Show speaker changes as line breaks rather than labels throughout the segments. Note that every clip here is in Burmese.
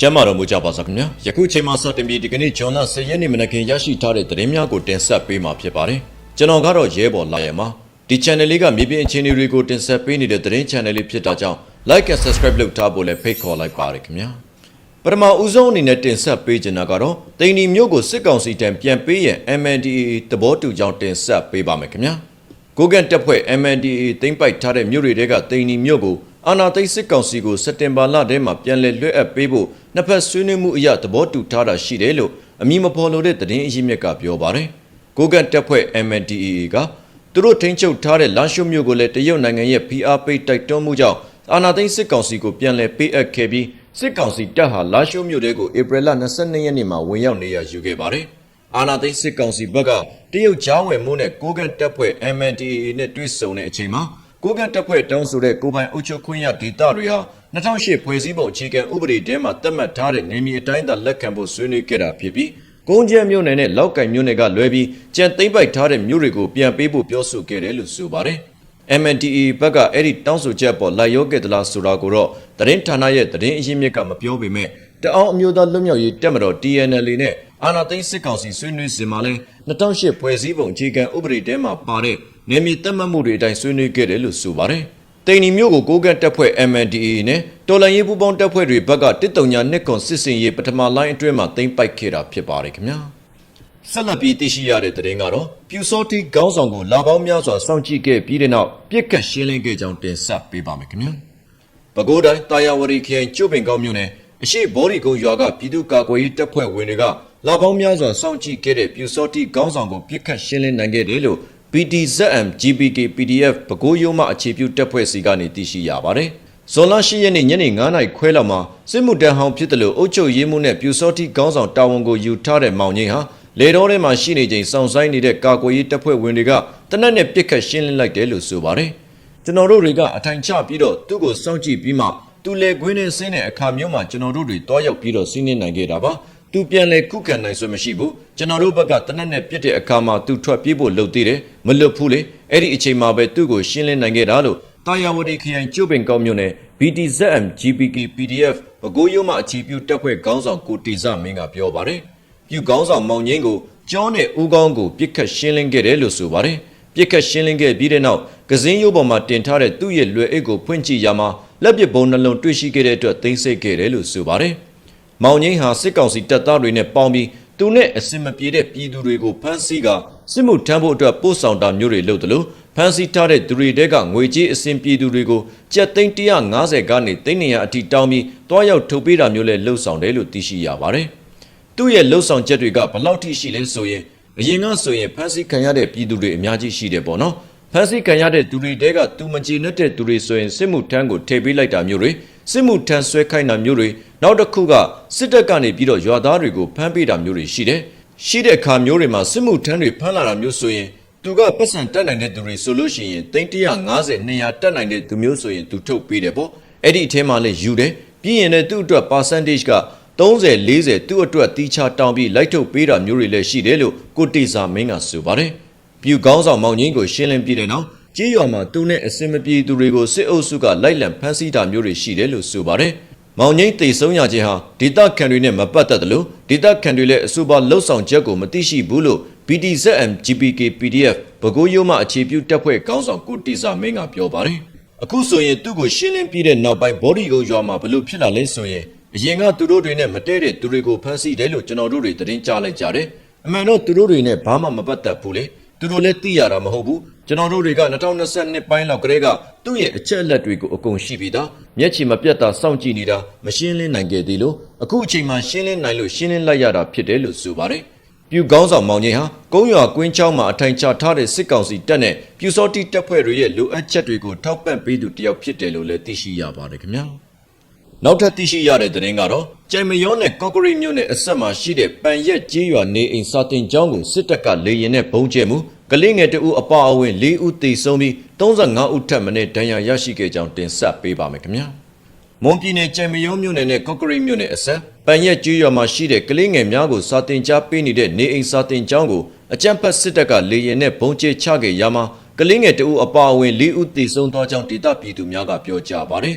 ကျမ်းမာတော်မူကြပါစားခင်ဗျာယခုချိန်မှာစတင်ပြီးဒီကနေ့ဂျွန်လ10ရက်နေ့မနက်ခင်းရရှိထားတဲ့သတင်းများကိုတင်ဆက်ပေးမှာဖြစ်ပါတယ်ကျွန်တော်ကတော့ရဲဘော်လာရမှာဒီ channel လေးကမြေပြင်အခြေအနေတွေကိုတင်ဆက်ပေးနေတဲ့သတင်း channel လေးဖြစ်တာကြောင့် like and subscribe လုပ်ထားဖို့လည်းဖိတ်ခေါ်လိုက်ပါတယ်ခင်ဗျာပထမဦးဆုံးအနေနဲ့တင်ဆက်ပေးချင်တာကတော့တိန်ဒီမျိုးကိုစစ်ကောင်စီတံပြန်ပေးရန် MNDAA သဘောတူကြောင်းတင်ဆက်ပေးပါမယ်ခင်ဗျာကိုကန်တပ်ဖွဲ့ MNDAA သိမ်းပိုက်ထားတဲ့မြို့တွေကတိန်ဒီမျိုးကိုအာနာသိန်းစစ်ကောင်စီကိုစက်တင်ဘာလထဲမှာပြန်လည်လွှဲအပ်ပေးဖို့ နှစ်ဖက်ဆွေးနွေးမှုအရသဘောတူထားတာရှိတယ်လို့အမည်မဖော်လိုတဲ့သတင်းအရင်းမြစ်ကပြောပါတယ်။ကိုကန်တပ်ဖွဲ့ MNDAA ကသူတို့ထိန်းချုပ်ထားတဲ့လာရှုမြို့ကိုလည်းတရုတ်နိုင်ငံရဲ့ PR ပိတ်တိုက်တွန်းမှုကြောင့်အာနာသိန်းစစ်ကောင်စီကိုပြန်လည်ပေးအပ်ခဲ့ပြီးစစ်ကောင်စီတပ်ဟာလာရှုမြို့တွေကိုဧပြီလ22ရက်နေ့မှာဝင်ရောက်နေရယူခဲ့ပါတယ်။အာနာသိန်းစစ်ကောင်စီဘက်ကတရုတ်ကြားဝင်မှုနဲ့ကိုကန်တပ်ဖွဲ့ MNDAA နဲ့တွဲဆုံတဲ့အချိန်မှာကိုကန့်တပ်ဖွဲ့တောင်းဆိုတဲ့ကိုပိုင်အုပ်ချုပ်ခွင့်ရဒေသတွေဟာ 2008ဖွဲ့စည်းပုံအခြေခံဥပဒေထဲမှာသတ်မှတ်ထားတဲ့နေမြေအတိုင်းသာလက်ခံဖို့ဆွေးနွေးခဲ့တာဖြစ်ပြီးကုန်းကျဲမြို့နယ်နဲ့လောက်ကင်မြို့နယ်ကလွဲပြီးကြံသိမ့်ပိုက်ထားတဲ့မြို့တွေကိုပြန်ပေးဖို့ပြောဆိုခဲ့တယ်လို့ဆိုပါတယ်။ MNDE ဘက်ကအဲ့ဒီတောင်းဆိုချက်ပေါ်လိုက်ရောခဲ့သလားဆိုတာကိုတော့သတင်းဌာနရဲ့သတင်းအရင်းမြစ်ကမပြောပေမဲ့တအောင်းအမျိုးသားလွတ်မြောက်ရေးတပ်မတော် TNL နဲ့အာနာသိန်းစစ်ကောင်စီဆွေးနွေးစင်မှာလဲ2008ဖွဲ့စည်းပုံအခြေခံဥပဒေထဲမှာပါတဲ့နေမြေတက်မှတ်မှုတွေအတိုင်းဆွေးနွေးခဲ့တယ်လို့ဆိုပါတယ်။ တိန်နီမျိုးကိုကိုကန့်တပ်ဖွဲ့ MNDAA နဲ့တော်လန်ရေးပူးပေါင်းတပ်ဖွဲ့တွေဘက်ကတစ်တုံညာနှစ်ခွန်စစ်စင်ရေးပထမလိုင်းအတွင်းမှာတင်ပိုက်ခဲ့တာဖြစ်ပါတယ်ခင်ဗျာ။ဆက်လက်ပြီးသိရှိရတဲ့သတင်းကတော့ပြူစောတိခေါင်းဆောင်ကိုလာပေါင်းများစွာစောင့်ကြည့်ခဲ့ပြီးတဲ့နောက်ပြစ်ခတ်ရှင်းလင်းခဲ့ကြောင်းတင်ဆက်ပေးပါမယ်ခင်ဗျာ။ပဲခူးတိုင်းတာယာဝတီခရိုင်ကျွပင်ကောင်းမြို့နယ်အရှိဘော်ဒီကုံရွာကပြည်သူ့ကာကွယ်ရေးတပ်ဖွဲ့ဝင်တွေကလာပေါင်းများစွာစောင့်ကြည့်ခဲ့တဲ့ပြူစောတိခေါင်းဆောင်ကိုပြစ်ခတ်ရှင်းလင်းနိုင်ခဲ့တယ်လို့ PTZM GPK PDF ပဲခူးရုံးမှအခြေပြုတပ်ဖွဲ့စီကနေသိရှိရပါတယ်။ဇွန်လ10ရက်နေ့ညနေ9:00နာရီခွဲလောက်မှာစစ်မှုတန်းဟောင်းဖြစ်တယ်လို့အုပ်ချုပ်ရေးမှူးနဲ့ပြူစောတိခေါင်းဆောင်တာဝန်ကိုယူထားတဲ့မောင်ငင်းဟာလေတော်ထဲမှာရှိနေချိန်စောင့်ဆိုင်နေတဲ့ကာကွယ်ရေးတပ်ဖွဲ့ဝင်တွေကတနက်နဲ့ပြစ်ခတ်ရှင်းလင်းလိုက်တယ်လို့ဆိုပါတယ်။ကျွန်တော်တို့တွေကအထိုင်ချပြီးတော့သူ့ကိုစောင့်ကြည့်ပြီးမှသူလေခွင်းနဲ့ဆင်းတဲ့အခါမျိုးမှာကျွန်တော်တို့တွေတွားရောက်ပြီးတော့စီးနှင်းနိုင်ခဲ့တာပါ။ သူပြန်လေခုခံနိုင်စွမ်းမရှိဘူးကျွန်တော်တို့ဘက်ကတနက်နဲ့ပြစ်တဲ့အခါမှာသူထွက်ပြေးဖို့လုပ်သေးတယ်မလွတ်ဘူးလေအဲ့ဒီအချိန်မှာပဲသူ့ကိုရှင်းလင်းနိုင်ခဲ့တာလို့တာယာဝတီခရိုင်ကျုပ်ပင်ကောက်မြို့နယ် BTZM GPK PDF ဘကိုးရုံးမှအခြေပြုတပ်ဖွဲ့ခေါင်းဆောင်ကိုတီဇမင်းကပြောပါတယ်ပြုခေါင်းဆောင်မောင်ငင်းကိုကျောင်းနဲ့ဦးကောင်းကိုပြစ်ခတ်ရှင်းလင်းခဲ့တယ်လို့ဆိုပါတယ်ပြစ်ခတ်ရှင်းလင်းခဲ့ပြီးတဲ့နောက်ကစင်းရုပ်ပေါ်မှာတင်ထားတဲ့သူ့ရဲ့လွယ်အိတ်ကိုဖွင့်ကြည့်ရမှာလက်ပစ်ဘုံနှလုံးတွေ့ရှိခဲ့တဲ့အတွက်သိမ်းဆိတ်ခဲ့တယ်လို့ဆိုပါတယ် မောင်ငင်းဟာစစ်ကောင်စီတပ်သားတွေနဲ့ပေါင်းပြီးသူနဲ့အစင်မပြေတဲ့ပြည်သူတွေကိုဖမ်းဆီးကစစ်မှုထမ်းဖို့အတွက်ပို့ဆောင်တာမျိုးတွေလုပ်တယ်လို့ဖမ်းဆီးထားတဲ့သူတွေတဲကငွေကြေးအစင်ပြည်သူတွေကိုကြက်သိန်း150ကနေသိန်း200အထိတောင်းပြီးတွားရောက်ထုတ်ပေးတာမျိုးလည်းလှုပ်ဆောင်တယ်လို့သိရှိရပါတယ်။သူ့ရဲ့လှုပ်ဆောင်ချက်တွေကဘလောက်ထိရှိလဲဆိုရင်အရင်ကဆိုရင်ဖမ်းဆီးခံရတဲ့ပြည်သူတွေအများကြီးရှိတယ်ပေါ့နော်။ဖမ်းဆီးခံရတဲ့သူတွေတဲကသူမကြည်နဲ့တဲ့သူတွေဆိုရင်စစ်မှုထမ်းကိုထည့်ပေးလိုက်တာမျိုးတွေ စစ်မှုထမ်းဆွဲခိုင်းတာမျိုးတွေနောက်တစ်ခုကစစ်တပ်ကနေပြီးတော့ရွာသားတွေကိုဖမ်းပေးတာမျိုးတွေရှိတယ်။ရှိတဲ့အခါမျိုးတွေမှာစစ်မှုထမ်းတွေဖမ်းလာတာမျိုးဆိုရင်သူကပတ်စံတက်နိုင်တဲ့သူတွေဆိုလို့ရှိရင်သိန်း150 200တက်နိုင်တဲ့သူမျိုးဆိုရင်သူထုတ်ပေးတယ်ပေါ့။အဲ့ဒီအထဲမှာလည်းယူတယ်။ပြီးရင်လည်းသူ့အတွက် percentage က30 40သူ့အတွက်တီးခြားတောင်းပြီးလိုက်ထုတ်ပေးတာမျိုးတွေလည်းရှိတယ်လို့ကိုတေစာမင်းကဆိုပါတယ်။ပြူကောင်းဆောင်မောင်ကြီးကိုရှင်းလင်းပြတဲ့နော က်ကြေးရွာမှာသူနဲ့အစင်မပြေသူတွေကိုစစ်အုပ်စုကလိုက်လံဖမ်းဆီးတာမျိုးတွေရှိတယ်လို့ဆိုပါတယ်။မောင်ငိမ့်တေဆုံးရခြင်းဟာဒေတာခန်တွေနဲ့မပတ်သက်တယ်လို့ဒေတာခန်တွေလည်းအဆိုပါလှုပ်ဆောင်ချက်ကိုမသိရှိဘူးလို့ BTZM GPK PDF ဘကိုးရိုးမှအခြေပြုတပ်ဖွဲ့ကောင်းဆောင်ကုတီစာမင်းကပြောပါတယ်။အခုဆိုရင်သူ့ကိုရှင်းလင်းပြတဲ့နောက်ပိုင်းဘော်ဒီကိုရွာမှာဘလို့ဖြစ်လာလဲဆိုရင်အရင်ကသူတို့တွေနဲ့မတည့်တဲ့သူတွေကိုဖမ်းဆီးတယ်လို့ကျွန်တော်တို့တွေသတင်းကြားလိုက်ကြတယ်။အမှန်တော့သူတို့တွေနဲ့ဘာမှမပတ်သက်ဘူးလေ။ သူတို့လည်းသိရတာမဟုတ်ဘူးကျွန်တော်တို့တွေက2022ပိုင်းလောက်ကလေးကသူ့ရဲ့အချက်အလက်တွေကိုအကုန်ရှိပြီးသားမျက်ခြေမပြတ်တာစောင့်ကြည့်နေတာမရှင်းလင်းနိုင်ခဲ့သေးလို့အခုအချိန်မှရှင်းလင်းနိုင်လို့ရှင်းလင်းလိုက်ရတာဖြစ်တယ်လို့ဆိုပါတယ်ပြူကောင်းဆောင်မောင်ကြီးဟာကုန်းရွာကွင်းချောင်းမှာအထိုင်ချထားတဲ့စစ်ကောင်စီတပ်နဲ့ပြူစောတိတပ်ဖွဲ့တွေရဲ့လိုအပ်ချက်တွေကိုထောက်ပံ့ပေးသူတယောက်ဖြစ်တယ်လို့လည်းသိရှိရပါတယ်ခင်ဗျာနောက်ထပ်သိရှိရတဲ့သတင်းကတော့ကြိုင်မယောနဲ့ကော့ကရိတ်မြို့နယ်အဆက်မှာရှိတဲ့ပန်ရက်ကျေးရွာနေအိမ်စာတင်ကျောင်းကိုစစ်တပ်ကလေရင်နဲ့ဘုံကျဲမှု ကလေးငယ်တဦးအပါအဝင်၄ဦးသေဆုံးပြီး35ဦးထပ်မံဒဏ်ရာရရှိခဲ့ကြောင်းတင်ဆက်ပေးပါမယ်ခင်ဗျာမွန်ပြည်နယ်ကြံမယောမြို့နယ်နဲ့ကော့ကရိတ်မြို့နယ်အစပ်ပန်ရက်ကျွော်မှာရှိတဲ့ကလေးငယ်များကိုစာတင်ကြားပေးနေတဲ့နေအိမ်စာတင်ကျောင်းကိုအကြမ်းဖက်စစ်တပ်ကလေရင်နဲ့ဘုံကျဲချခဲ့ရမှာကလေးငယ်တဦးအပါအဝင်၄ဦးသေဆုံးသွားကြောင်းဒေသပြည်သူများကပြောကြားပါတယ်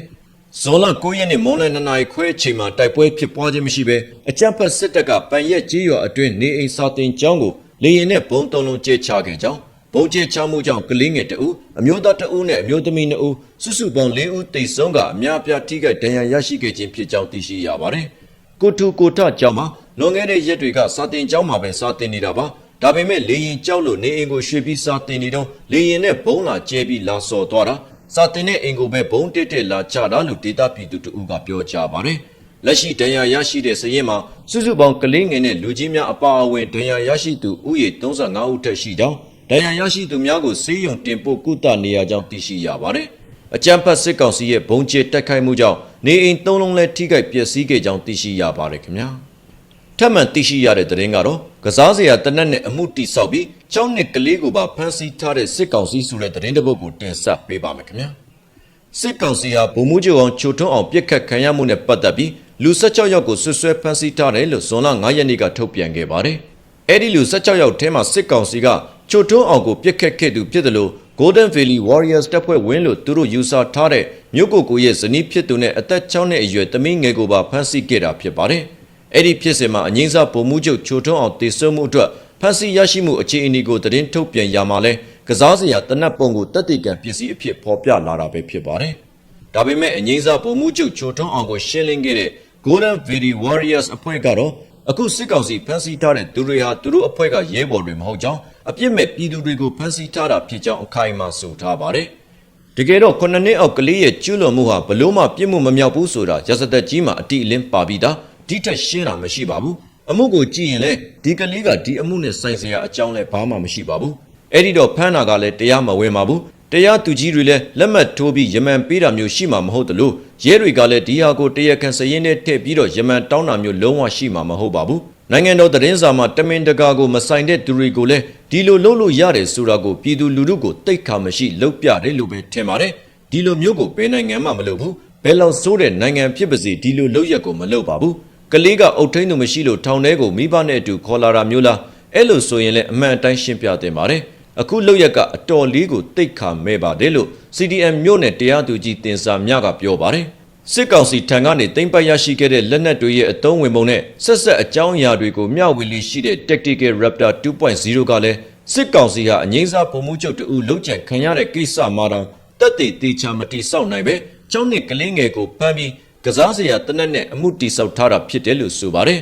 ဇွန်လ9ရက်နေ့မွန်လယ်2နာရီခွဲအချိန်မှာတိုက်ပွဲဖြစ်ပွားခြင်းမရှိဘဲအကြမ်းဖက်စစ်တပ်ကပန်ရက်ကြီးရွာအတွင်းနေအိမ်စာတင်ကျောင်းကို လေရင်နဲ့ဘုံတုံလုံးကျဲချခဲ့ကြောင်းဘုံကျဲချမှုကြောင့်ကလေးငယ်တအူအမျိုးသားတအူနဲ့အမျိုးသမီး2ဦးစုစုပေါင်း4ဦးတိတ်ဆုံးကအများအပြားထိခိုက်ဒဏ်ရာရရှိခဲ့ခြင်းဖြစ်ကြောင်းသိရှိရပါတယ်။ကိုထုကိုထကျောင်းမှာလွန်ခဲ့တဲ့ရက်တွေကစာတင်ကျောင်းမှာပဲစာတင်နေတာပါ။ဒါပေမဲ့လေရင်ကျောင်းလို့နေအိမ်ကိုရွှေ့ပြီးစာတင်နေတော့လေရင်နဲ့ဘုံလာကျဲပြီးလာစော်သွားတာစာတင်တဲ့အိမ်ကိုပဲဘုံတက်တက်လာချတာလို့ဒေတာပြည်သူတို့ကပြောကြပါတယ်။ လက်ရှိဒဏ်ရာရရှိတဲ့စရင်မှာစုစုပေါင်းကလေးငယ်နဲ့လူကြီးများအပါအဝင်ဒဏ်ရာရရှိသူဥယေ35ဦးထက်ရှိကြောင်းဒဏ်ရာရရှိသူများကိုစေယုံတင်ပို့ကုသနေရကြောင်းသိရှိရပါတယ်။အကြမ်းဖက်စစ်ကောင်စီရဲ့ဘုံကျဲတိုက်ခိုက်မှုကြောင့်နေအိမ်သုံးလုံးလဲထိခိုက်ပျက်စီးခဲ့ကြောင်းသိရှိရပါတယ်ခင်ဗျာ။ထပ်မံသိရှိရတဲ့သတင်းကတော့ကစားစရာတနက်နဲ့အမှုတိဆောက်ပြီးကျောင်းနှစ်ကလေးကိုပါဖမ်းဆီးထားတဲ့စစ်ကောင်စီဆိုတဲ့သတင်းတစ်ပုဒ်ကိုတင်ဆက်ပေးပါမယ်ခင်ဗျာ။စစ်ကောင်စီဟာဗိုလ်မှူးချုပ်အောင်ချိုထွန်းအောင်ပြစ်ခတ်ခံရမှုနဲ့ပတ်သက်ပြီး လူ16ယောက်ကိုဆွဆွဲဖမ်းဆီးထားတယ်လို့ဇွန်လ9ရက်နေ့ကထုတ်ပြန်ခဲ့ပါတယ်။အဲ့ဒီလူ16ယောက်ထဲမှာစစ်ကောင်စီကချိုထွန်းအောင်ကိုပြစ်ခတ်ခဲ့သူဖြစ်တယ်လို့ Golden Valley Warriors တပ်ဖွဲ့ဝင်လို့သူတို့ယူဆထားတဲ့မြို့ကိုကိုရဲ့ဇနီးဖြစ်သူနဲ့အသက်6နှစ်အရွယ်သမီးငယ်ကိုပါဖမ်းဆီးခဲ့တာဖြစ်ပါတယ်။အဲ့ဒီဖြစ်စဉ်မှာအငိမ့်စားဗိုလ်မှူးချုပ်ချိုထွန်းအောင်တည်ဆုံမှုအတွက်ဖမ်းဆီးရရှိမှုအခြေအနေကိုသတင်းထုတ်ပြန်ရမှာလဲကစားစရာတနတ်ပုံကိုတက်တည်ကံပစ္စည်းအဖြစ်ဖော်ပြလာတာပဲဖြစ်ပါတယ်။ဒါပေမဲ့အငိမ့်စားဗိုလ်မှူးချုပ်ချိုထွန်းအောင်ကိုရှင်းလင်းခဲ့တဲ့ Golden Valley Warriors အဖွဲ့ကတော့အခုစစ်ကောင်စီဖမ်းဆီးထားတဲ့သူတွေဟာသူတို့အဖွဲ့ကရဲဘော်တွေမဟုတ်ကြောင်းအပြစ်မဲ့ပြည်သူတွေကိုဖမ်းဆီးထားတာဖြစ်ကြောင်းအခိုင်အမာဆိုထားပါတယ်။တကယ်တော့ခုနှစ်နှစ်အောက်ကလေးရဲ့ကျူးလွန်မှုဟာဘလို့မှပြစ်မှုမမြောက်ဘူးဆိုတာရစသက်ကြီးမှာအတိအလင်းပါပြီးသားဒီထက်ရှင်းတာမရှိပါဘူး။အမှုကိုကြည့်ရင်လေဒီကလေးကဒီအမှုနဲ့ဆိုင်စရာအကြောင်းလဲဘာမှမရှိပါဘူး။အဲ့ဒီတော့ဖမ်းတာကလည်းတရားမဝင်ပါဘူး။ တရားသူကြီးတွေလည်းလက်မှတ်ထိုးပြီးယမန်ပေးတာမျိုးရှိမှာမဟုတ်သလိုရဲတွေကလည်းဒီဟာကိုတရားခံစရင်နဲ့ထည့်ပြီးတော့ယမန်တောင်းတာမျိုးလုံးဝရှိမှာမဟုတ်ပါဘူးနိုင်ငံတော်သတင်းစာမှာတမင်တကာကိုမဆိုင်တဲ့သူတွေကိုလည်းဒီလိုလုပ်လို့ရတယ်ဆိုတာကိုပြည်သူလူထုကိုတိတ်ခါမရှိလုပ်ပြတယ်လို့ပဲထင်ပါတယ်ဒီလိုမျိုးကိုဘယ်နိုင်ငံမှမလုပ်ဘူးဘယ်လောက်ဆိုးတဲ့နိုင်ငံဖြစ်ပါစေဒီလိုလုပ်ရက်ကိုမလုပ်ပါဘူးကလေးကအုတ်ထိန်သူမရှိလို့ထောင်ထဲကိုမိဘနဲ့အတူခေါ်လာတာမျိုးလားအဲ့လိုဆိုရင်လည်းအမှန်အတိုင်းရှင်းပြတင်ပါတယ် အခုလောက်ရက်ကအတော်လေးကိုတိတ်ခါမဲ့ပါတယ်လို့ CDM မြို့နယ်တရားသူကြီးတင်စာမြကပြောပါတယ်စစ်ကောင်စီထံကနေတင်ပတ်ရရှိခဲ့တဲ့လက်နက်တွေရဲ့အသုံးဝင်ပုံနဲ့ဆက်ဆက်အကြောင်းအရာတွေကိုမျှဝေလေးရှိတဲ့ Tactical Raptor 2.0ကလည်းစစ်ကောင်စီဟာအငိမ့်စားပုံမှုချုပ်တူလုံးချန်ခံရတဲ့ကိစ္စမှာတော့တက်တည်တေချာမတိဆောက်နိုင်ပဲကျောင်းနှစ်ကလေးငယ်ကိုဖမ်းပြီးကစားစရာတနက်နဲ့အမှုတိဆောက်ထားတာဖြစ်တယ်လို့ဆိုပါတယ်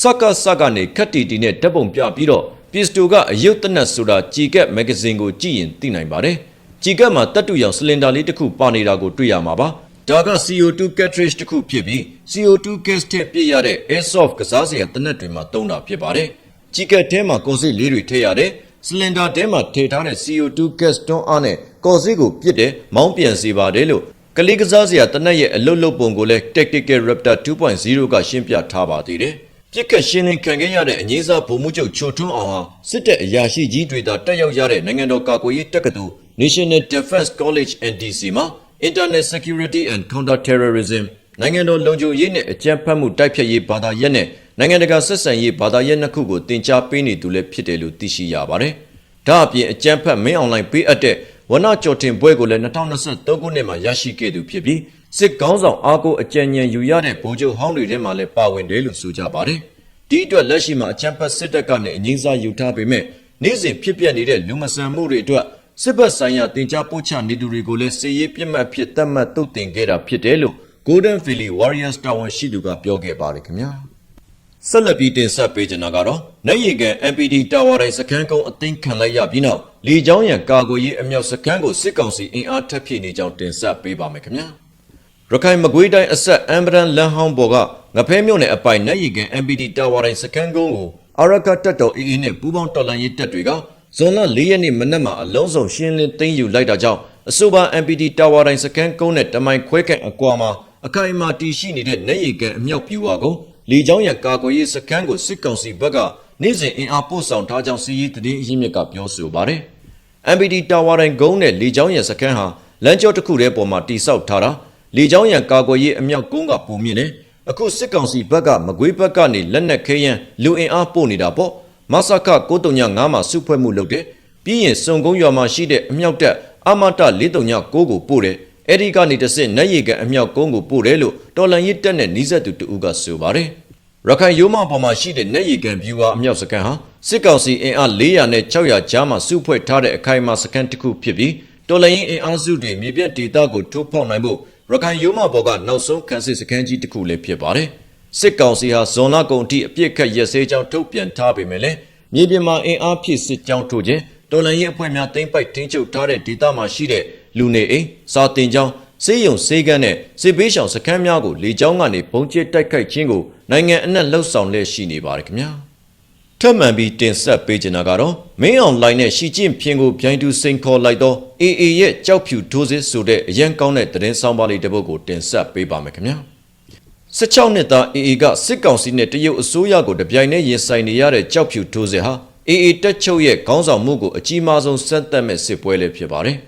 စကစကနေခက်တီတီနဲ့တပ်ပုံပြပြီးတော့ ပစ္စတိုကအယုတ်တနက်ဆိုတာကြည်ကက်မဂ္ဂဇင်းကိုကြည့်ရင်သိနိုင်ပါတယ်ကြည်ကက်မှာတတ်တူရောင်စလင်ဒါလေးတစ်ခုပါနေတာကိုတွေ့ရမှာပါဒါက CO2 cartridge တစ်ခုဖြစ်ပြီး CO2 gas ထည့်ပြည့်ရတဲ့ airsoft ကစားစရာတနက်တွေမှာသုံးတာဖြစ်ပါတယ်။ကြည်ကက်ထဲမှာကော်စစ်လေးတွေထည့်ရတယ်။စလင်ဒါထဲမှာထည့်ထားတဲ့ CO2 gas တွန်းအားနဲ့ကော်စစ်ကိုပြစ်တယ်မောင်းပြန်စေပါတယ်လို့ကလေးကစားစရာတနက်ရဲ့အလုတ်လုတ်ပုံကိုလည်း Tactical Raptor 2.0ကရှင်းပြထားပါသေးတယ်။ ပြစ်ခတ်ရှင်းလင်းခံခဲ့ရတဲ့အငိမ့်စားဗိုလ်မှူးချုပ်ချိုထွန်းအောင်ဟာစစ်တပ်အရာရှိကြီးတွေသာတက်ရောက်ရတဲ့နိုင်ငံတော်ကာကွယ်ရေးတက္ကသိုလ် National Defense College NDC မှာ Internet Security and Counter-Terrorism နိုင်ငံတော်လုံခြုံရေးနဲ့အကြမ်းဖက်မှုတိုက်ဖျက်ရေးဘာသာရပ်နဲ့နိုင်ငံတကာဆက်ဆံရေးဘာသာရပ်နှစ်ခုကိုတင် जा ပေးနေသူလည်းဖြစ်တယ်လို့သိရှိရပါတယ်။ဒါအပြင်အကြမ်းဖက်မင်းအွန်လိုင်းပေးအပ်တဲ့ ဝနကျော်တင်ပွဲကိုလည်း2023ခုနှစ်မှာရရှိခဲ့သူဖြစ်ပြီးစစ်ကောင်းဆောင်အားကိုအကြံဉာဏ်ယူရတဲ့ဗိုလ်ချုပ်ဟောင်းတွေထဲမှာလည်းပါဝင်တယ်လို့ဆိုကြပါတယ်။ဒီအတွက်လက်ရှိမှာအကြမ်းဖက်စစ်တပ်ကနေအငိမ့်စားယူထားပေမဲ့နေ့စဉ်ဖြစ်ပျက်နေတဲ့လူမဆန်မှုတွေအတွက်စစ်ဘက်ဆိုင်ရာတင် जा ပို့ချနေသူတွေကိုလည်းစစ်ရေးပြစ်မှတ်ဖြစ်သတ်မှတ်တုတ်တင်ခဲ့တာဖြစ်တယ်လို့ Golden Valley Warriors တာဝန်ရှိသူကပြောခဲ့ပါတယ်ခင်ဗျာ ဆက်လက်ပြီးတင်ဆက်ပေးချင်တာကတော့နိုင်ရီကန် MPD တာဝါတိုင်းစခန်းကုန်းအသိမ်းခံလိုက်ရပြီးနောက်လီချောင်းရံကာကွယ်ရေးအမြောက်စခန်းကိုစစ်ကောင်စီအင်အားထပ်ဖြည့်နေကြောင်းတင်ဆက်ပေးပါမယ်ခင်ဗျာရခိုင်မကွေးတိုင်းအဆက်အမ်ဘရန်လန်ဟောင်းဘော်ကငဖဲမြို့နယ်အပိုင်နိုင်ရီကန် MPD တာဝါတိုင်းစခန်းကုန်းကိုအာရကတက်တော်အေးအေးနဲ့ပူးပေါင်းတော်လှန်ရေးတပ်တွေကဇွန်လ၄ရက်နေ့မနက်မှာအလုံးစုံရှင်းလင်းသိမ်းယူလိုက်တာကြောင့်အဆိုပါ MPD တာဝါတိုင်းစခန်းကုန်းနဲ့တမိုင်ခွဲခန့်အကွာမှာအခိုင်အမာတည်ရှိနေတဲ့နေရီကန်အမြောက်ပြူဝါကုန်း လေကြောင်းရန်ကာကွယ်ရေးစခန်းကိုစစ်ကောင်စီဘက်ကနေ့စဉ်အင်အားပို့ဆောင်ထားကြောင်းစီးရီးသတင်းအရင်းမြစ်ကပြောဆိုပါတယ်။ MPD တာဝါတိုင်းကုန်းနဲ့လေကြောင်းရန်စခန်းဟာလမ်းကျောတစ်ခုတည်းပေါ်မှာတိစောက်ထားတာလေကြောင်းရန်ကာကွယ်ရေးအမြောက်ကုန်းကပုံမြင့်တယ်။အခုစစ်ကောင်စီဘက်ကမကွေးဘက်ကနေလက်နက်ခဲယမ်းလူအင်အားပို့နေတာပေါ့။မဆခ939မှာစုဖွဲ့မှုလုပ်တယ်။ပြီးရင်စုံကုန်းရွာမှာရှိတဲ့အမြောက်တပ်အမတ439ကိုပို့တယ် အဲ့ဒီကနေတစ်ဆင့်နတ်ရီကန်အမြောက်ကုန်းကိုပို့တယ်လို့တော်လန်ရစ်တက်နဲ့နီးစပ်သူတဦးကဆိုပါတယ်ရခိုင်ရိုးမပေါ်မှာရှိတဲ့နတ်ရီကန်ဗျူဟာအမြောက်စကန်ဟာစစ်ကောင်စီအင်အား400နဲ့600ကြားမှာစုဖွဲ့ထားတဲ့အခိုင်အမာစကန်တစ်ခုဖြစ်ပြီးတော်လန်ရင်အင်အားစုတွေမြေပြတ်ဒေသကိုထိုးဖောက်နိုင်ဖို့ရခိုင်ရိုးမပေါ်ကနောက်ဆုံးခန်းစစ်စကန်ကြီးတစ်ခုလည်းဖြစ်ပါတယ်စစ်ကောင်စီဟာဇွန်လကုန်အထိအပြစ်ခတ်ရက်စဲကြောင်းထုတ်ပြန်ထားပေမဲ့လည်းမြေပြင်မှာအင်အားဖြည့်စစ်ကြောင်းထိုးခြင်းတော်လန်ရင်အဖွဲ့များတိမ့်ပိုက်တင်းချုပ်ထားတဲ့ဒေသမှာရှိတဲ့ လူနေအိမ်စာတင်ကျောင်းစေးရုံစေးကန်းနဲ့စစ်ပေးရှောင်စခန်းများကိုလေကြောင်းကနေပုံကျစ်တိုက်ခိုက်ခြင်းကိုနိုင်ငံအနှံ့လှုပ်ဆောင်လက်ရှိနေပါတယ်ခင်ဗျာထပ်မံပြီးတင်ဆက်ပေးချင်တာကတော့မင်းအောင်လိုင်းနဲ့ရှီကျင့်ဖြင်းကိုပြိုင်တူစိန်ခေါ်လိုက်တော့ AA ရဲ့ကြောက်ဖြူထိုးစစ်ဆိုတဲ့အရန်ကောင်းတဲ့သတင်းဆောင်ပါလေးတစ်ပုဒ်ကိုတင်ဆက်ပေးပါမယ်ခင်ဗျာ16နှစ်သား AA ကစစ်ကောင်စီနဲ့တရုတ်အစိုးရကိုတပြိုင်တည်းရင်ဆိုင်နေရတဲ့ကြောက်ဖြူထိုးစစ်ဟာ AA တက်ချုပ်ရဲ့ခေါင်းဆောင်မှုကိုအကြီးမားဆုံးစမ်းသပ်မဲ့စစ်ပွဲလေးဖြစ်ပါတယ်။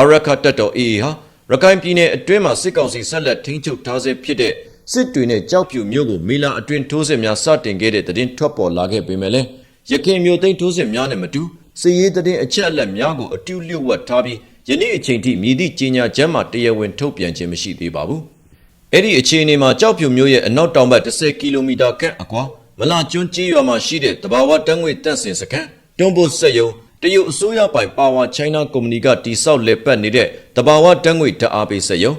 အရခတ်တက်တော် AA ဟာရခိုင်ပြည်နယ်အတွင်းမှာစစ်ကောင်စီဆက်လက်ထိန်းချုပ်ထားဆဲဖြစ်တဲ့စစ်တွေနဲ့ကြောက်ဖြူမျိုးကိုမေလာအတွင်းထိုးစစ်များစတင်ခဲ့တဲ့သတင်းထွက်ပေါ်လာခဲ့ပေမဲ့လည်းရခိုင်မျိုးသိန်းထိုးစစ်များနဲ့မတူစစ်ရေးသတင်းအချက်အလက်များကိုအတူလျှို့ဝှက်ထားပြီးယနေ့အချိန်ထိမြည်သည့်ကြီးညာချမ်းမှာတရားဝင်ထုတ်ပြန်ခြင်းမရှိသေးပါဘူး။အဲ့ဒီအခြေအနေမှာကြောက်ဖြူမျိုးရဲ့အနောက်တောင်ဘက်10ကီလိုမီတာခန့်အကွာမလာကျွန်းကြီးရွာမှာရှိတဲ့တဘာဝတန်းငွေတန့်စင်စခန်းတွန်းဖို့စက်ယုံ တရုတ်အစိုးရပိုင်ပါဝါချိုင်းနာကုမ္ပဏီကတိစောက်လက်ပတ်နေတဲ့တဘာဝတန်းငွေဓာတ်အားပေးစက်ယုံ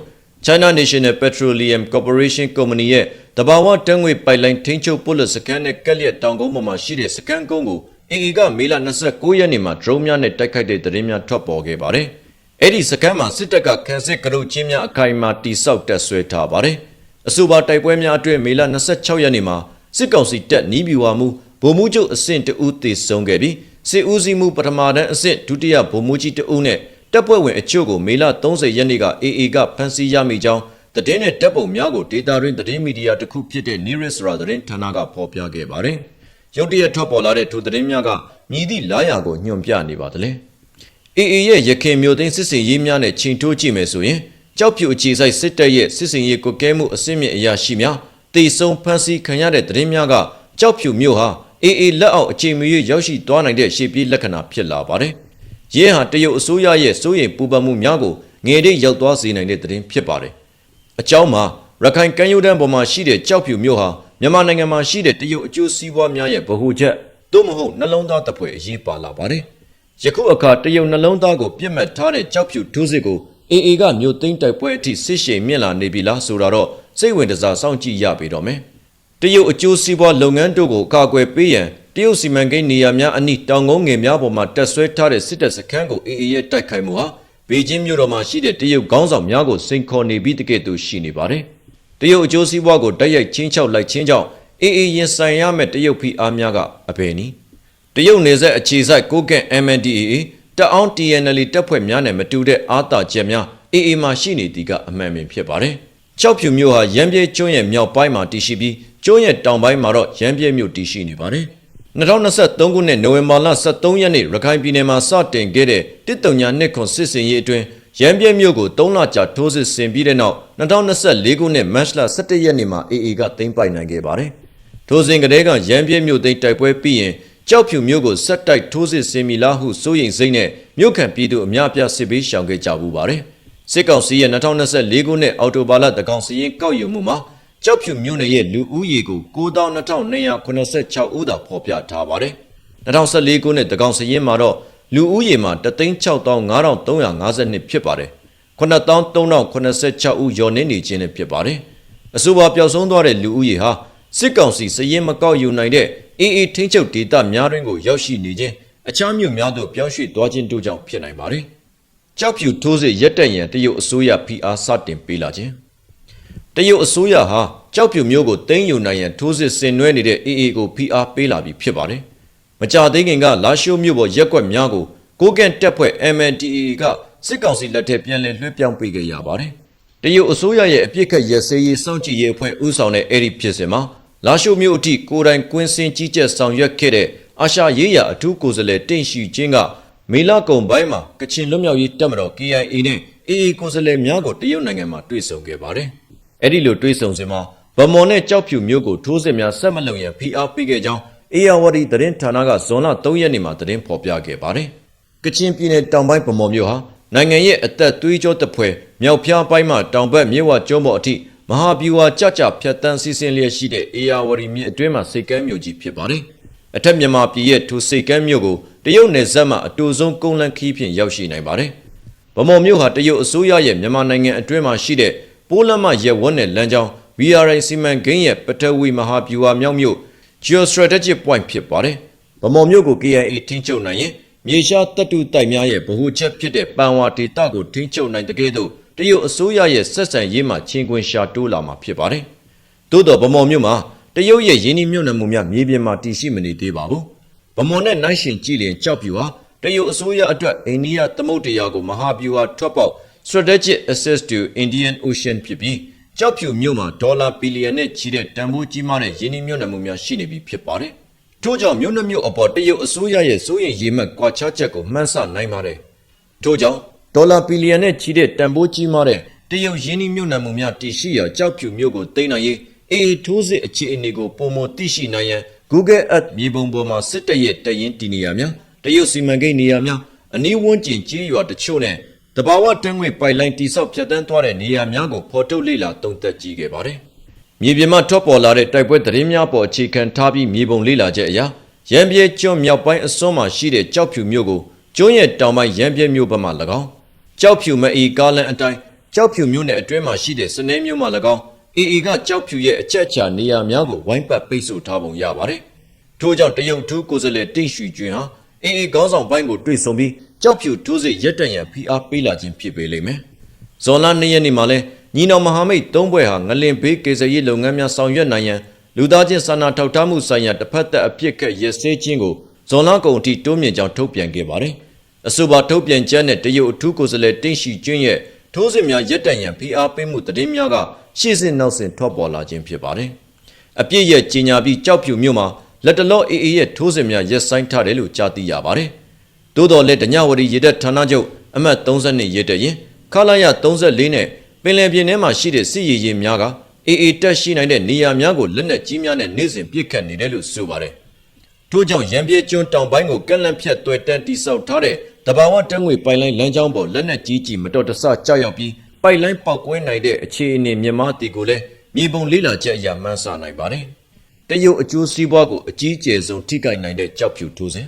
China National Petroleum Corporation ကုမ္ပဏီရဲ့တဘာဝတန်းငွေပိုက်လိုင်းထိန်းချုပ်ပို့လက်စခန်းနဲ့ကက်လျက်တောင်ကုန်းပေါ်မှာရှိတဲ့စခန်းကုန်းကို AA ကမေလ29ရက်နေ့မှာ drone များနဲ့တိုက်ခိုက်တဲ့သတင်းများထွက်ပေါ်ခဲ့ပါတယ်။အဲ့ဒီစခန်းမှာစစ်တပ်ကခန်းစစ်ကရုတ်ချင်းများအခိုင်အမာတိစောက်တက်ဆွဲထားပါတယ်။အဆိုပါတိုက်ပွဲများအတွင်းမေလ26ရက်နေ့မှာစစ်ကောင်စီတပ်နီးပြူဝမှုဗိုလ်မှူးချုပ်အဆင့်တဦးသေဆုံးခဲ့ပြီး စစ်ဦးစီးမှုပထမတန်းအဆင့်ဒုတိယဗိုလ်မှူးကြီးတဦးနဲ့တပ်ဖွဲ့ဝင်အချို့ကိုမေလ30ရက်နေ့က AA ကဖမ်းဆီးရမိကြောင်းသတင်းနဲ့တပ်ပုံများကိုဒေတာရင်းသတင်းမီဒီယာတစ်ခုဖြစ်တဲ့ News ရာသတင်းဌာနကဖော်ပြခဲ့ပါတယ်။ရုတ်တရက်ထွက်ပေါ်လာတဲ့ထိုသတင်းများကမြည်သည့်လာရာကိုညွှန်ပြနေပါသလဲ။ AA ရဲ့ရခင်မျိုးသိန်းစစ်စင်ရေးများနဲ့ချိန်ထိုးကြည့်မယ်ဆိုရင်ကြောက်ဖြူအခြေစိုက်စစ်တပ်ရဲ့စစ်စင်ရေးကိုကဲမှုအစစ်မြစ်အရာရှိများတေဆုံးဖမ်းဆီးခံရတဲ့သတင်းများကကြောက်ဖြူမျိုးဟာ AA လက်အောက်အခြေမီ၍ရောက်ရှိသွားနိုင်တဲ့ရှေ့ပြေးလက္ခဏာဖြစ်လာပါတယ်။ရဲဟာတရုတ်အစိုးရရဲ့စိုးရိမ်ပူပန်မှုများကိုငယ်တဲ့ရောက်သွားစေနိုင်တဲ့သတင်းဖြစ်ပါတယ်။အကြောင်းမှာရခိုင်ကမ်းရိုးတန်းပေါ်မှာရှိတဲ့ကြောက်ဖြူမျိုးဟာမြန်မာနိုင်ငံမှာရှိတဲ့တရုတ်အကျိုးစီးပွားများရဲ့ဗဟုချက်သို့မဟုတ်နှလုံးသားတစ်ဖွဲ့အရေးပါလာပါတယ်။ယခုအခါတရုတ်နှလုံးသားကိုပြစ်မှတ်ထားတဲ့ကြောက်ဖြူထိုးစစ်ကို AA ကမြို့သိမ်းတိုက်ပွဲအထိစစ်ရှိန်မြင့်လာနေပြီလားဆိုတာတော့စိတ်ဝင်စားစောင့်ကြည့်ရပေတော့မယ်။ တရုတ်အကျိုးစီးပွားလုပ်ငန်းတို့ကိုကာကွယ်ပေးရန်တရုတ်စီမံကိန်းနေရာများအနိတောင်ကုန်းငယ်များပေါ်မှာတက်ဆွဲထားတဲ့စစ်တပ်စခန်းကို AA ရဲ့တိုက်ခိုက်မှုဟာဘေကျင်းမြို့တော်မှာရှိတဲ့တရုတ်ခေါင်းဆောင်များကိုစိန်ခေါ်နေပြီးတကယ်သူရှိနေပါတယ်။တရုတ်အကျိုးစီးပွားကိုတိုက်ရိုက်ချင်းချောက်လိုက်ခြင်းကြောင့် AA ရင်ဆိုင်ရမဲ့တရုတ်ဖိအားများကအဘယ်နည်းတရုတ်နေဆက်အခြေစိုက်ကိုကန့် MNDAA တအောင်း TNL တပ်ဖွဲ့များနဲ့မတူတဲ့အာသာချက်များ AA မှာရှိနေသည်ကအမှန်ပင်ဖြစ်ပါတယ်။ကြောက်ဖြူမျိုးဟာရမ်းပြဲကျွန်းရဲ့မြောက်ပိုင်းမှာတည်ရှိပြီး ကျွန်းရဲ့တောင်ပိုင်းမှာတော့ရမ်းပြဲမြို့တည်ရှိနေပါတယ်။2023ခုနှစ်နိုဝင်ဘာလ23ရက်နေ့ရခိုင်ပြည်နယ်မှာစတင်ခဲ့တဲ့တစ်တုံညာနှစ်ခွန်စစ်စင်ရေးအတွင်းရမ်းပြဲမြို့ကို3လကြာထိုးစစ်ဆင်ပြီးတဲ့နောက်2024ခုနှစ်မတ်လ17ရက်နေ့မှာ AA ကသိမ်းပိုက်နိုင်ခဲ့ပါတယ်။ထိုစဉ်ကတည်းကရမ်းပြဲမြို့သိမ်းတိုက်ပွဲပြီးရင်ကြောက်ဖြူမြို့ကိုဆက်တိုက်ထိုးစစ်ဆင်မိလားဟုစိုးရိမ်စိတ်နဲ့မြို့ခံပြည်သူအများပြစစ်ပေးရှောင်ခဲ့ကြဘူးပါတယ်။စစ်ကောင်စီရဲ့2024ခုနှစ်အောက်တိုဘာလတကောင်စီရင်ကောက်ယူမှုမှာ ကြောက်ဖြူမြို့နယ်ရဲ့လူဦးရေကို9286ဦးသာဖော်ပြထားပါတယ်။2014ခုနှစ်တကောင်စရင်မှာတော့လူဦးရေမှာ365,352ဖြစ်ပါတယ်။9386ဦးယော်နေနေခြင်းနဲ့ဖြစ်ပါတယ်။အဆိုပါပျောက်ဆုံးသွားတဲ့လူဦးရေဟာစစ်ကောင်စီစရင်မကောက်ယူနိုင်တဲ့အေးအေးထင်းချုပ်ဒေသများတွင်ကိုရောက်ရှိနေခြင်းအခြားမြို့များသို့ပြောင်းရွှေ့သွားခြင်းတို့ကြောင့်ဖြစ်နိုင်ပါတယ်။ကြောက်ဖြူထိုးစစ်ရက်တက်ရန်တရုတ်အစိုးရဖိအားစတင်ပေးလာခြင်း တရုတ်အစိုးရဟာကြောက်ဖြူမျိုးကိုတင်းယူနိုင်ရန်ထိုးစစ်ဆင်နွှဲနေတဲ့ AA ကိုဖိအားပေးလာပြီးဖြစ်ပါတယ်။မကြသေးခင်ကလာရှိုးမြို့ပေါ်ရက်ွက်များကိုကိုကန့်တက်ဖွဲ့ MNDAA ကစစ်ကောင်စီလက်ထက်ပြန်လည်လွှဲပြောင်းပေးခဲ့ရပါတယ်။တရုတ်အစိုးရရဲ့အပြစ်ခတ်ရစဲရေးစောင့်ကြည့်ရေးအဖွဲ့ဦးဆောင်တဲ့အဲ့ဒီဖြစ်စဉ်မှာလာရှိုးမြို့အထိကိုယ်တိုင်ကွင်းစင်ကြီးကြပ်ဆောင်ရွက်ခဲ့တဲ့အာရှရေးရာအထူးကိုယ်စားလှယ်တင့်ရှိချင်းကမေလကုံပိုင်းမှာကချင်လွတ်မြောက်ရေးတပ်မတော် KIA နဲ့ AA ကိုယ်စားလှယ်များကိုတရုတ်နိုင်ငံမှာတွေ့ဆုံခဲ့ပါတယ်။ အဲ့ဒီလိုတွေ့ဆုံစဉ်မှာဗမော်နဲ့ကြောက်ဖြူမျိုးကိုထိုးစစ်များဆက်မလုံရန်ဖိအားပေးခဲ့ကြောင်းအေယာဝတီသတင်းဌာနကဇွန်လ3ရက်နေ့မှာသတင်းဖော်ပြခဲ့ပါတယ်။ကချင်ပြည်နယ်တောင်ပိုင်းဗမော်မျိုးဟာနိုင်ငံရဲ့အသက်သွေးကြောတပ်ဖွဲ့မြောက်ဖျားပိုင်းမှတောင်ဘက်မြစ်ဝကျွန်းပေါ်အထိမဟာဗျူဟာကြကြဖြတ်တန်းစီစဉ်လျက်ရှိတဲ့အေယာဝတီမြစ်အတွင်းမှာစိတ်ကမ်းမြို့ကြီးဖြစ်ပါတယ်။အထက်မြန်မာပြည်ရဲ့ထိုစိတ်ကမ်းမြို့ကိုတရုတ်နယ်စပ်မှအတူဆုံးကုန်းလန်းခီးဖြင့်ရောက်ရှိနိုင်ပါတယ်။ဗမော်မြို့ဟာတရုတ်အစိုးရရဲ့မြန်မာနိုင်ငံအတွင်းမှာရှိတဲ့ ပိုးလမ်းမရဲဝတ်နယ်လမ်းကြောင်း VRI စီမံကိန်းရဲ့ပထဝီမဟာဗျူဟာမြောက်မြို့ geostrategic point ဖြစ်ပါတယ်။ဗမော်မြို့ကို KIA ထိန်းချုပ်နိုင်ရင်မြေရှားတပ်တုတိုက်များရဲ့ဗဟိုချက်ဖြစ်တဲ့ပန်ဝါဒေတာကိုထိန်းချုပ်နိုင်တဲ့ကဲ့သို့တရုတ်အစိုးရရဲ့ဆက်ဆံရေးမှာချင်းခွင်ရှာတိုးလာမှာဖြစ်ပါတယ်။သို့တော်ဗမော်မြို့မှာတရုတ်ရဲ့ရင်းနှီးမြှုပ်နှံမှုများမြေပြင်မှာတည်ရှိမနေသေးပါဘူး။ဗမော်နဲ့နိုင်ရှင်ကြည်လင်ကြောက်ပြူဟာတရုတ်အစိုးရအတွက်အိန္ဒိယသမုဒ္ဒရာကိုမဟာဗျူဟာထွက်ပေါက် strategic access to Indian Ocean ဖြစ်ပြီးကြောက်ဖြူမြို့မှာဒေါ်လာဘီလီယံနဲ့ချီတဲ့တန်ဖိုးကြီးမားတဲ့ယင်းနှိမ့်မြုပ်နှံမှုများရှိနေပြီဖြစ်ပါတယ်။ထို့ကြောင့်မြို့နှမြို့အပေါ်တရုတ်အစိုးရရဲ့စိုးရိမ်ရေမှတ်ကွာခြားချက်ကိုမှန်းဆနိုင်ပါတယ်။ထို့ကြောင့်ဒေါ်လာဘီလီယံနဲ့ချီတဲ့တန်ဖိုးကြီးမားတဲ့တရုတ်ယင်းနှိမ့်မြုပ်နှံမှုများတည်ရှိရာကြောက်ဖြူမြို့ကိုသိမ်းနိုင်ရေးအေအေထိုးစစ်အခြေအနေကိုပုံမသိရှိနိုင်ရန် Google Earth မြေပုံပေါ်မှာစစ်တပ်ရဲ့တရင်တည်နေရများတရုတ်စီမံကိန်းနေရာများအနည်းဝန်းကျင်ကြီးရွာတချို့နဲ့ တဘာဝတန်းငွေပိုက်လိုင်းတိဆောက်ဖြတ်တန်းသွားတဲ့နေရာများကိုဖော်ထုတ်လေ့လာသုံးသပ်ကြည့်ခဲ့ပါတယ်။မြေပြင်မှာထွက်ပေါ်လာတဲ့တိုက်ပွဲသတင်းများပေါ်အခြေခံထားပြီးမြေပုံလေ့လာချက်အရရန်ပြေကျွန်းမြောက်ပိုင်းအစွန်းမှာရှိတဲ့ကြောက်ဖြူမြို့ကိုကျွန်းရဲ့တောင်ပိုင်းရန်ပြေမြို့ဘက်မှ၎င်းကြောက်ဖြူမအီကားလန်အတိုင်းကြောက်ဖြူမြို့နယ်အတွင်းမှာရှိတဲ့စနေမြို့မှ၎င်းအေအေကကြောက်ဖြူရဲ့အချက်အချာနေရာများကိုဝိုင်းပတ်ပိတ်ဆို့ထားပုံရပါတယ်။ထို့ကြောင့်တရုတ်ထူးကိုယ်စားလှယ်တိတ်ရွှေကျွန်းဟာအေအေခေါင်းဆောင်ပိုင်းကိုတွေ့ဆုံပြီး ကြောက်ဖြူထိုးစစ်ရက်တံ့ရန်ဖိအားပေးလာခြင်းဖြစ်ပေလိမ့်မယ်။ဇွန်လ၂ရက်နေ့မှာလဲညီနောင်မဟာမိတ်၃ဘွဲ့ဟာငလင်ဘေးကေစရေးလုပ်ငန်းများဆောင်ရွက်နိုင်ရန်လူသားချင်းစာနာထောက်ထားမှုဆိုင်ရာတစ်ဖက်သက်အပြစ်ခတ်ရစဲခြင်းကိုဇွန်လကုန်အထိတိုးမြင့်ကြောင်းထုတ်ပြန်ခဲ့ပါတယ်။အဆိုပါထုတ်ပြန်ချက်နဲ့တရုတ်အထူးကိုယ်စားလှယ်တင်းရှိကျွန်းရဲ့ထိုးစစ်များရက်တံ့ရန်ဖိအားပေးမှုတည်င်းများကရှေ့စစ်နောက်စစ်ထွက်ပေါ်လာခြင်းဖြစ်ပါတယ်။အပြစ်ရဲ့ကြီးညာပြီးကြောက်ဖြူမြို့မှာလက်တလော့အေအေရဲ့ထိုးစစ်များရက်ဆိုင်ထားတယ်လို့ကြားသိရပါတယ်။ သို့တော်လည်းတညဝရီရေတပ်ဌာနချုပ်အမှတ်32ရေတပ်ရင်ခလာရ34နဲ့ပင်လယ်ပြင်ထဲမှာရှိတဲ့စစ်ရေးရင်များကအေအေတက်ရှိနိုင်တဲ့နေရာများကိုလက်နက်ကြီးများနဲ့နေ့စဉ်ပစ်ခတ်နေတယ်လို့ဆိုပါတယ်။ထို့ကြောင့်ရန်ပြေကျွန်းတောင်ပိုင်းကိုကက်လန့်ဖြတ်တွေ့တန်းတိဆောက်ထားတဲ့တဘာဝတန်းငွေပိုင်လိုင်းလမ်းကြောင်းပေါ်လက်နက်ကြီးကြီးမတော်တဆကြောက်ရောက်ပြီးပိုက်လိုင်းပေါက်ကွဲနိုင်တဲ့အခြေအနေမြန်မာတီကိုလည်းမြေပုံလေးလာချက်အရာမှန်းဆနိုင်ပါတယ်။တရုတ်အကျိုးစီးပွားကိုအကြီးအကျယ်ဆုံးထိခိုက်နိုင်တဲ့ကြောက်ဖြူထိုးစဉ်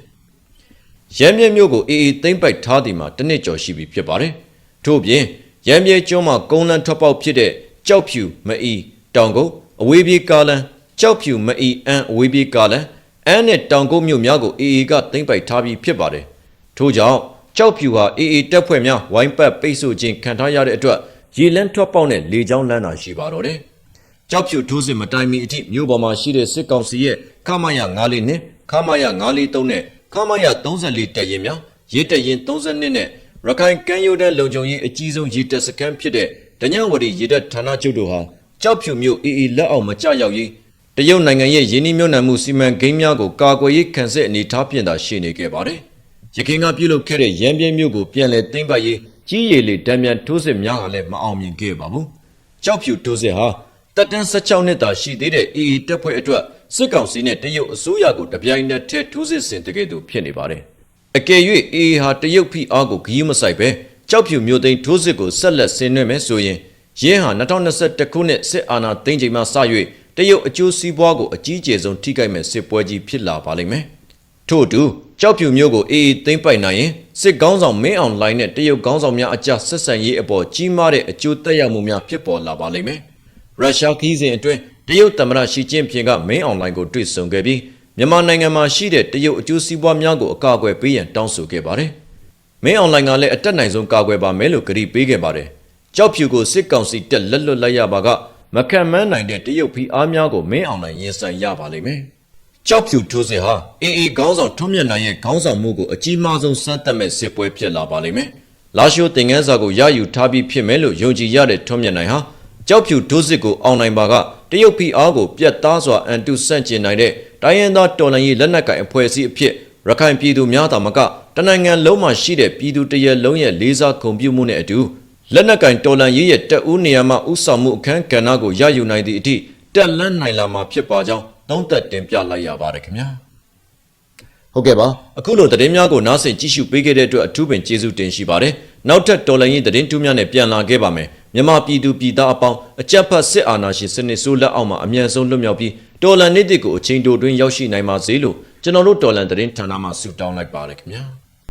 ရမ်းမြဲမြို့ကိုအေအေသိမ့်ပိုက်ထားသည်မှာတစ်နှစ်ကျော်ရှိပြီဖြစ်ပါတယ်။ထို့ပြင်ရမ်းမြဲကျွန်းမှာကုန်းလန်းထွက်ပေါက်ဖြစ်တဲ့ကြောက်ဖြူမအီတောင်ကုန်းအဝေးပြေးကားလန်းကြောက်ဖြူမအီအန်အဝေးပြေးကားလန်းအန်နဲ့တောင်ကုန်းမြို့များကိုအေအေကသိမ့်ပိုက်ထားပြီးဖြစ်ပါတယ်။ထို့ကြောင့်ကြောက်ဖြူဟာအေအေတပ်ဖွဲ့များဝိုင်းပတ်ပိတ်ဆို့ခြင်းခံထားရတဲ့အတွက်ရေလန်းထွက်ပေါက်နဲ့လေကြောင်းလန်းတာရှိပါတော့တယ်။ကြောက်ဖြူထိုးစစ်မတိုင်မီအထိမြို့ပေါ်မှာရှိတဲ့စစ်ကောင်စီရဲ့ခမာယ9နဲ့ခမာယ943နဲ့ ခမာယ34တပ်ရင်များရေတပ်ရင်32နဲ့ရခိုင်ကမ်းရိုးတန်းလုံခြုံရေးအကြီးဆုံးရေတပ်စခန်းဖြစ်တဲ့ဒညဝတီရေတပ်ဌာနချုပ်တို့ဟာကြောက်ဖြူမြို့အေအေလက်အောက်မကျရောက်ရေးတရုတ်နိုင်ငံရဲ့ရင်းနှီးမြှုပ်နှံမှုစီမံကိန်းများကိုကာကွယ်ရေးခံစစ်အနေထားပြင်သာရှိနေခဲ့ပါတယ်။ရခိုင်ကပြုလုပ်ခဲ့တဲ့ရန်ပြင်းမြို့ကိုပြန်လည်သိမ်းပိုက်ရေးကြီးရည်လေတံမြန်ထိုးစစ်များကလည်းမအောင်မြင်ခဲ့ပါဘူး။ကြောက်ဖြူထိုးစစ်ဟာတက်တန်း16နှစ်သာရှိသေးတဲ့ AA တပ်ဖွဲ့အတွက် စစ်ကောင်စီနဲ့တရုတ်အစိုးရကိုတပြိုင်နက်တည်းထိုးစစ်ဆင်တကယ်သူဖြစ်နေပါတယ်။အကယ်၍ AA ဟာတရုတ်ဖိအားကိုဂရုမစိုက်ပဲကြောက်ဖြူမျိုးသိန်းထိုးစစ်ကိုဆက်လက်ဆင်နွှဲမယ်ဆိုရင်ရင်းဟာ2021ခုနှစ်စစ်အာဏာသိမ်းချိန်မှစ၍တရုတ်အကျိုးစီးပွားကိုအကြီးအကျယ်ဆုံးထိခိုက်မဲ့စစ်ပွဲကြီးဖြစ်လာပါလိမ့်မယ်။ထို့အတူကြောက်ဖြူမျိုးကိုအေးအေးသိမ့်ပိုက်နိုင်ရင်စစ်ကောင်းဆောင်မင်းအောင်လိုင်းနဲ့တရုတ်ကောင်းဆောင်များအကြဆက်ဆံရေးအပေါ်ကြီးမားတဲ့အကျိုးသက်ရောက်မှုများဖြစ်ပေါ်လာပါလိမ့်မယ်။ရုရှားခီးစဉ်အတွင်း တရုတ်သမ္မတရှီကျင်းဖျင်ကမင်းအောင်လိုင်းကိုတွေ့ဆုံခဲ့ပြီးမြန်မာနိုင်ငံမှာရှိတဲ့တရုတ်အကျိုးစီးပွားများကိုအကာအကွယ်ပေးရန်တောင်းဆိုခဲ့ပါတယ်။မင်းအောင်လိုင်းကလည်းအတက်နိုင်ဆုံးကာကွယ်ပါမယ်လို့ကြေညာပေးခဲ့ပါတယ်။ကြောက်ဖြူကိုစစ်ကောင်စီတက်လက်လွတ်လိုက်ရပါကမခံမန်းနိုင်တဲ့တရုတ်ဖီအားများကိုမင်းအောင်လိုင်းရင်ဆိုင်ရပါလိမ့်မယ်။ကြောက်ဖြူထိုးစစ်ဟာအေအေခေါင်းဆောင်ထွန်းမြတ်နိုင်ရဲ့ခေါင်းဆောင်မှုကိုအကြီးမားဆုံးစမ်းသပ်မဲ့စစ်ပွဲဖြစ်လာပါလိမ့်မယ်။လာရှိုးတင်ငန်းစာကိုရယူထားပြီးဖြစ်မယ်လို့ယုံကြည်ရတဲ့ထွန်းမြတ်နိုင်ဟာကြောက်ဖြူဒုစစ်ကိုအောင်နိုင်ပါက တရုတ်ဖီအားကိုပြတ်သားစွာအန်တုဆန့်ကျင်နိုင်တဲ့တိုင်းရင်းသားတော်လှန်ရေးလက်နက်ကိုင်အဖွဲ့အစည်းအဖြစ်ရခိုင်ပြည်သူများသာမကတနိုင်ငံလုံးမှာရှိတဲ့ပြည်သူတရက်လုံးရဲ့လေးစားဂုဏ်ပြုမှုနဲ့အတူလက်နက်ကင်တော်လန်ရေးရဲ့တက်ဦးနေရာမှာဥဆောင်မှုအခမ်းကဏ္ဍကိုရယူနိုင်သည့်အထိတက်လန်းနိုင်လာမှာဖြစ်ပါကြောင်းသုံးသက်တင်ပြလိုက်ရပါတယ်ခင်ဗျာ
ဟုတ်ကဲ့ပါ
အခုလိုသတင်းများကိုနားဆင်ကြည့်ရှုပေးခဲ့တဲ့အတွက်အထူးပင်ကျေးဇူးတင်ရှိပါတယ်နောက်ထပ်တော်လိုင်းရင်သတင်းတူးများနဲ့ပြန်လာခဲ့ပါမယ် မြန်မာပြည်သူပြည်သားအပေါင်းအကြက်ဖတ်စစ်အာဏာရှင်စနစ်ဆိုးလက်အောက်မှာအမြန်ဆုံးလွတ်မြောက်ပြီးတော်လန်နေ့တစ်ကိုအချိန်တိုတွင်းရောက်ရှိနိုင်ပါစေလို့ကျွန်တော်တို့တော်လန်သတင်းဌာနမှဆုတောင်းလိုက်ပါတယ်ခင်ဗျာ